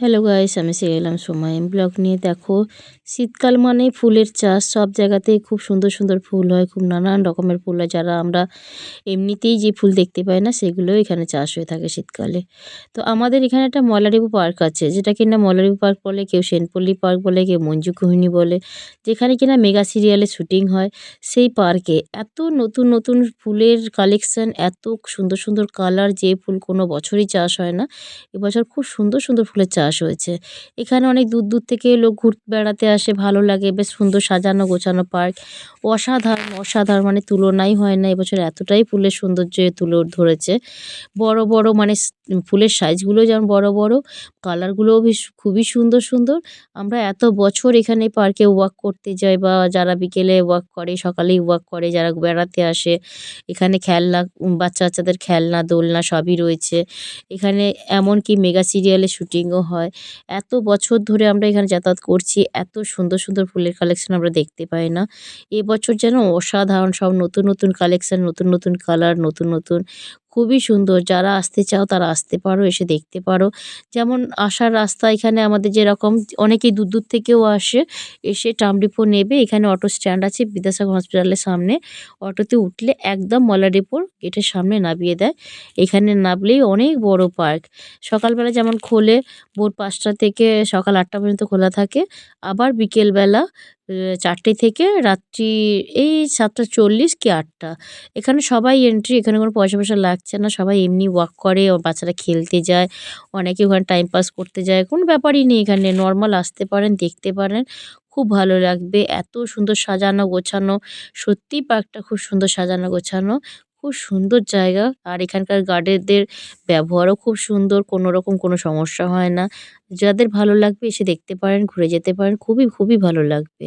Hello guys আমি এলাম সময় ব্লগ নিয়ে দেখো, শীতকাল মানে ফুলের চাষ। সব জায়গাতেই খুব সুন্দর সুন্দর ফুল হয়, খুব নানান রকমের ফুল হয়। যারা আমরা এমনিতেই যে ফুল দেখতে পাই না সেগুলো এখানে চাষ হয়ে থাকে শীতকালে। তো আমাদের এখানে একটা মলারিবু পার্ক আছে, যেটা কিনা মলারিবু পার্ক বলে, কেউ সেনপল্লী পার্ক বলে, কেউ মঞ্জু কুহিনী বলে, যেখানে কিনা মেগা সিরিয়ালে শুটিং হয়। সেই পার্কে এত নতুন নতুন ফুলের কালেকশন, এত সুন্দর সুন্দর কালার যে ফুল কোনো বছরই চাষ হয় না এবছর খুব সুন্দর সুন্দর ফুলের চাষ চাষ হয়েছে। এখানে অনেক দূর দূর থেকে লোক ঘুর বেড়াতে আসে, ভালো লাগে, বেশ সুন্দর সাজানো গোছানো পার্ক। অসাধারণ অসাধারণ মানে তুলনাই হয় না, এবছর এতটাই ফুলের সৌন্দর্য তুলে ধরেছে। বড় বড় মানে ফুলের সাইজগুলো যেমন বড় বড়, কালারগুলোও বেশ খুবই সুন্দর সুন্দর। আমরা এত বছর এখানে পার্কে ওয়াক করতে যাই বা যারা বিকেলে ওয়াক করে, সকালেই ওয়াক করে, যারা বেড়াতে আসে, এখানে খেলনা বাচ্চা বাচ্চাদের খেলনা, দোলনা সবই রয়েছে। এখানে এমনকি মেগা সিরিয়ালে শুটিংও হয়। এত বছর ধরে আমরা এখানে যাতায়াত করছি, এত সুন্দর সুন্দর ফুলের কালেকশন আমরা দেখতে পাই না। এবছর যেন অসাধারণ সব নতুন নতুন কালেকশন নতুন নতুন কালার নতুন নতুন খুবই সুন্দর। যারা আসতে চাও তারা আসতে পারো, এসে দেখতে পারো। যেমন আসার রাস্তা এখানে আমাদের যেরকম অনেকেই দূর দূর থেকেও আসে, এসে ট্রাম নেবে। এখানে অটো স্ট্যান্ড আছে বিদ্যাসাগর হসপিটালের সামনে। অটোতে উঠলে একদম মলা ডিপোর গেটের সামনে নামিয়ে দেয়। এখানে নামলেই অনেক বড় পার্ক। সকালবেলা যেমন খোলে, ভোর পাঁচটা থেকে সকাল আটটা পর্যন্ত খোলা থাকে। আবার বিকেলবেলা চারটে থেকে রাত্রি এই সাতটা চল্লিশ কি আটটা। এখানে সবাই এন্ট্রি এখানে কোনো পয়সা পয়সা লাগছে না, সবাই এমনি ওয়াক করে বাচ্চারা খেলতে যায়, অনেকে ওখানে টাইম পাস করতে যায়, কোনো ব্যাপারই নেই এখানে নর্মাল আসতে পারেন, দেখতে পারেন, খুব ভালো লাগবে, এত সুন্দর সাজানো গোছানো, সত্যিই পার্কটা খুব সুন্দর সাজানো গোছানো খুব সুন্দর জায়গা। আর এখানকার গার্ডেনদের ব্যবহারও খুব সুন্দর, কোনো রকম কোনো সমস্যা হয় না। যাদের ভালো লাগবে এসে দেখতে পারেন, ঘুরে যেতে পারেন, খুবই খুবই ভালো লাগবে।